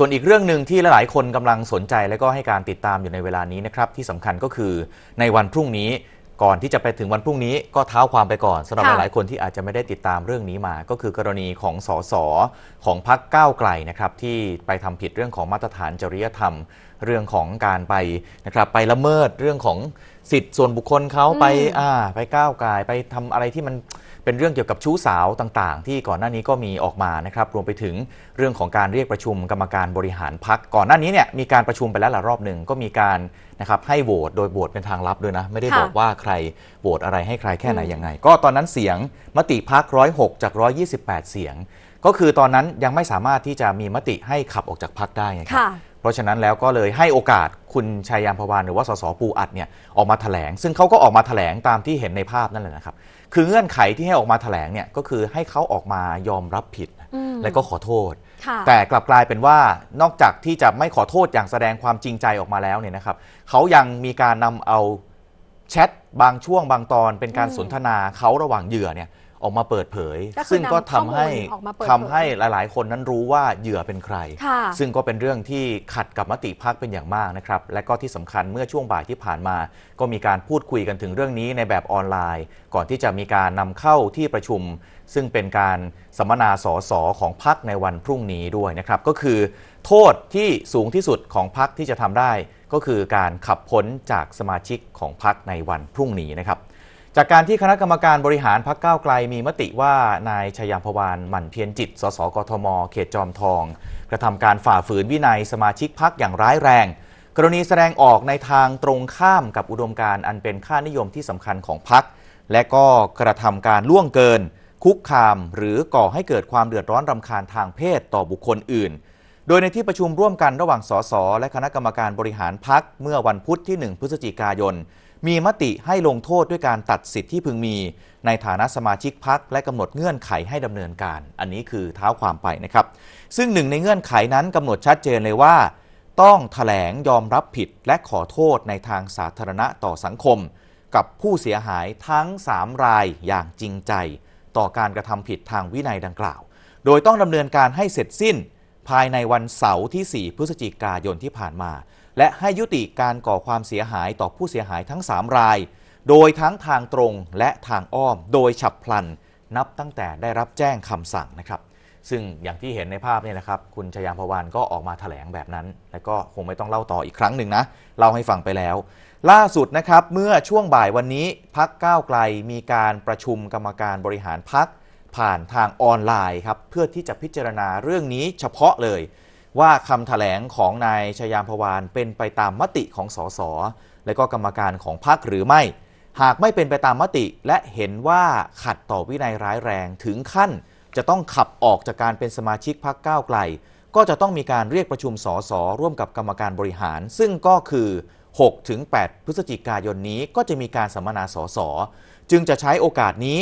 ส่วนอีกเรื่องหนึ่งที่หลายๆ คนกำลังสนใจและก็ให้การติดตามอยู่ในเวลานี้นะครับที่สำคัญก็คือในวันพรุ่งนี้ก่อนที่จะไปถึงวันพรุ่งนี้ก็เท้าความไปก่อนสำหรับค่ะหลายๆคนที่อาจจะไม่ได้ติดตามเรื่องนี้มา ก็คือกรณีของสสของพรรคก้าวไกลนะครับที่ไปทำผิดเรื่องของมาตรฐานจริยธรรม เรื่องของการไปนะครับไปละเมิดเรื่องของสิทธิ์ส่วนบุคคลเขาไปอืมอ่าไปก้าวไกลไปทำอะไรที่มัน เป็นเรื่องเกี่ยวกับชู้สาวต่างๆ ที่ก่อนหน้านี้ก็มีออกมานะครับ รวมไปถึงเรื่องของการเรียกประชุมกรรมการบริหารพักก่อนหน้านี้เนี่ยมีการประชุมไปแล้วหลายรอบหนึ่งก็มีการนะครับให้โหวตโดยโหวตเป็นทางลับด้วยนะ ไม่ได้ค่ะบอกว่าใครโหวตอะไรให้ใครแค่ไหนอืมยังไง ก็ตอนนั้นเสียงมติพักร้อยหกจาก128เสียง ก็คือตอนนั้นยังไม่สามารถที่จะมีมติให้ขับออกจากพักได้ไงครับค่ะ เพราะฉะนั้นแล้วก็เลยให้โอกาสคุณชัยยามพวานหรือว่าสสปูอัดเนี่ยออกมาแถลง ซึ่งเขาก็ออกมาแถลงตามที่เห็นในภาพนั่นแหละนะครับ คือเงื่อนไขที่ให้ออกมาแถลงเนี่ยก็คือให้เขาออกมายอมรับผิดอืมและก็ขอโทษค่ะแต่กลับกลายเป็นว่านอกจากที่จะไม่ขอโทษอย่างแสดงความจริงใจออกมาแล้วเนี่ยนะครับเขายังมีการนำเอาแชทบางช่วงบางตอนเป็นการอืมสนทนาเขาระหว่างเหยื่อเนี่ย ออกมาเปิดเผย ก็คือซึ่งก็ทำให้นำข้อมูลออกมาเปิดเผยทำให้หลาย ๆ คนนั้นรู้ว่าเหยื่อเป็นใคร ค่ะ ซึ่งก็เป็นเรื่องที่ขัดกับมติพักเป็นอย่างมากนะครับ และก็ที่สำคัญเมื่อช่วงบ่ายที่ผ่านมา ก็มีการพูดคุยกันถึงเรื่องนี้ในแบบออนไลน์ ก่อนที่จะมีการนำเข้าที่ประชุม ซึ่งเป็นการสัมมนาสอสอของพักในวันพรุ่งนี้ด้วยนะครับ ก็คือโทษที่สูงที่สุดของพักที่จะทำได้ ก็คือการขับพ้นจากสมาชิกของพักในวันพรุ่งนี้นะครับ จากการที่คณะกรรมการบริหารพักก้าวไกลมีมติว่านายชยามพวานหมั่นเพียรจิต สสกทม เขตจอมทอง กระทำการฝ่าฝืนวินัยสมาชิกพักอย่างร้ายแรง กรณีแสดงออกในทางตรงข้ามกับอุดมการอันเป็นค่านิยมที่สำคัญของพัก และก็กระทำการล่วงเกิน คุกคาม หรือก่อให้เกิดความเดือดร้อนรำคาญทางเพศต่อบุคคลอื่น โดยในที่ประชุมร่วมกันระหว่างสสและคณะกรรมการบริหารพักเมื่อวันพุธที่ 1 พฤศจิกายน มีมติให้ลงโทษด้วยการตัดสิทธิ์ที่พึงมี ในฐานะสมาชิกพักและกำหนดเงื่อนไขให้ดำเนินการ อันนี้คือเท้าความไปนะครับ ซึ่งหนึ่งในเงื่อนไขนั้นกำหนดชัดเจนเลยว่า ต้องแถลงยอมรับผิดและขอโทษในทางสาธารณะต่อสังคม กับผู้เสียหายทั้ง 3 รายอย่างจริงใจ ต่อการกระทำผิดทางวินัยดังกล่าว โดยต้องดำเนินการให้เสร็จสิ้น ภายในวันเสาร์ที่ 4 พฤศจิกายนที่ผ่านมา และให้ยุติการก่อความเสียหายต่อผู้เสียหายทั้ง 3 ราย โดยทั้งทางตรงและทางอ้อม โดยฉับพลัน นับตั้งแต่ได้รับแจ้งคำสั่งนะครับ ซึ่งอย่างที่เห็นในภาพเนี่ยนะครับ คุณชยามพวานก็ออกมาแถลงแบบนั้น และก็คงไม่ต้องเล่าต่ออีกครั้งหนึ่งนะ เล่าให้ฟังไปแล้ว ล่าสุดนะครับ เมื่อช่วงบ่ายวันนี้พักก้าวไกลมีการประชุมกรรมการบริหารพักผ่านทางออนไลน์ครับเพื่อที่จะพิจารณาเรื่องนี้เฉพาะเลย ว่าคำแถลงของนายชยามพวานเป็นไปตามมติของสสและก็กรรมการของพักหรือไม่ หากไม่เป็นไปตามมติและเห็นว่าขัดต่อวินัยร้ายแรงถึงขั้น จะต้องขับออกจากการเป็นสมาชิกพักก้าวไกล ก็จะต้องมีการเรียกประชุมสสร่วมกับกรรมการบริหาร ซึ่งก็คือ6ถึง8พฤศจิกายนนี้ก็จะมีการสัมมนาสสจึงจะใช้โอกาสนี้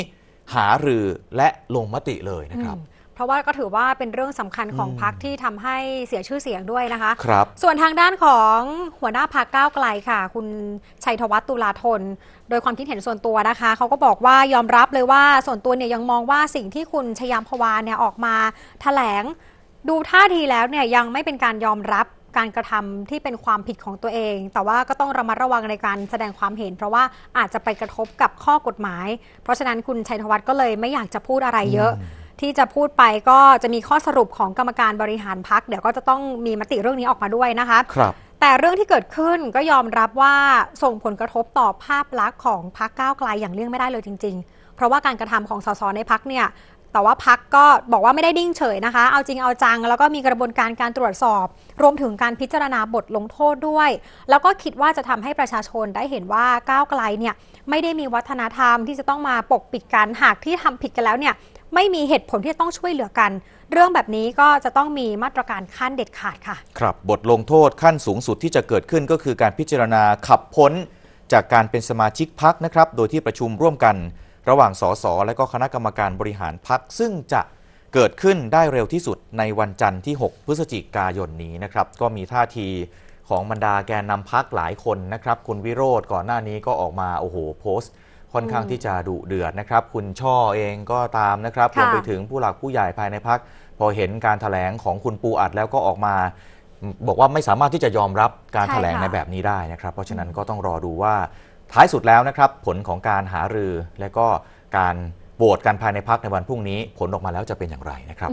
หารือและลงมติเลยนะครับ เพราะว่าก็ถือว่าเป็นเรื่องสำคัญของอืมพักที่ทำให้เสียชื่อเสียงด้วยนะคะครับส่วนทางด้านของหัวหน้าพักก้าวไกลค่ะ คุณชัยธวัฒน์ตุลาธน โดยความคิดเห็นส่วนตัวนะคะ เขาก็บอกว่ายอมรับเลยว่าส่วนตัวเนี่ยยังมองว่าสิ่งที่คุณชยามพวานเนี่ยออกมาแถลงดูท่าทีแล้วเนี่ยยังไม่เป็นการยอมรับการกระทำที่เป็นความผิดของตัวเอง แต่ว่าก็ต้องระมัดระวังในการแสดงความเห็น เพราะว่าอาจจะไปกระทบกับข้อกฎหมาย เพราะฉะนั้นคุณชัยธวัฒน์ก็เลยไม่อยากจะพูดอะไรเยอะ ที่จะพูดไปก็จะมีข้อสรุปของกรรมการบริหารพักเดี๋ยวก็จะต้องมีมติเรื่องนี้ออกมาด้วยนะคะครับแต่เรื่องที่เกิดขึ้นก็ยอมรับว่าส่งผลกระทบต่อภาพลักษณ์ของพักก้าวไกลอย่างเลี่ยงไม่ได้เลยจริง ๆ เพราะว่าการกระทำของสสในพักเนี่ย แต่ว่าพักก็บอกว่าไม่ได้นิ่งเฉยนะคะ เอาจริงเอาจัง แล้วก็มีกระบวนการการตรวจสอบ รวมถึงการพิจารณาบทลงโทษด้วย แล้วก็คิดว่าจะทำให้ประชาชนได้เห็นว่าก้าวไกลเนี่ยไม่ได้มีวัฒนธรรมที่จะต้องมาปกปิดกันหากที่ทำผิดกันแล้วเนี่ยไม่มีเหตุผลที่จะต้องช่วยเหลือกัน เรื่องแบบนี้ก็จะต้องมีมาตรการขั้นเด็ดขาดค่ะ ครับ บทลงโทษขั้นสูงสุดที่จะเกิดขึ้นก็คือการพิจารณาขับพ้น จากการเป็นสมาชิกพักนะครับ โดยที่ประชุมร่วมกัน ระหว่างสสและก็คณะกรรมการบริหารพักซึ่งจะเกิดขึ้นได้เร็วที่สุดในวันจันทร์ที่ 6 พฤศจิกายนนี้นะครับ ก็มีท่าทีของบรรดาแกนนำพักหลายคนนะครับ คุณวิโรธก่อนหน้านี้ก็ออกมาโอ้โหโพสต์ ค่อนข้างที่จะดุเดือดนะครับ คุณช่อเองก็ตามนะครับรค่ะวมไปถึงผู้หลักผู้ใหญ่ภายในพัก พอเห็นการถแถลงของคุณปูอัดแล้วก็ออกมา บอกว่าไม่สามารถที่จะยอมรับการใช่ถแถลงค่ะในแบบนี้ได้นะครับ เพราะฉะนั้นก็ต้องรอดูว่า ท้ายสุดแล้วนะครับผลของการหารือและก็การโหวตกันภายในพักในวันพรุ่งนี้ผลออกมาแล้วจะเป็นอย่างไรนะครับ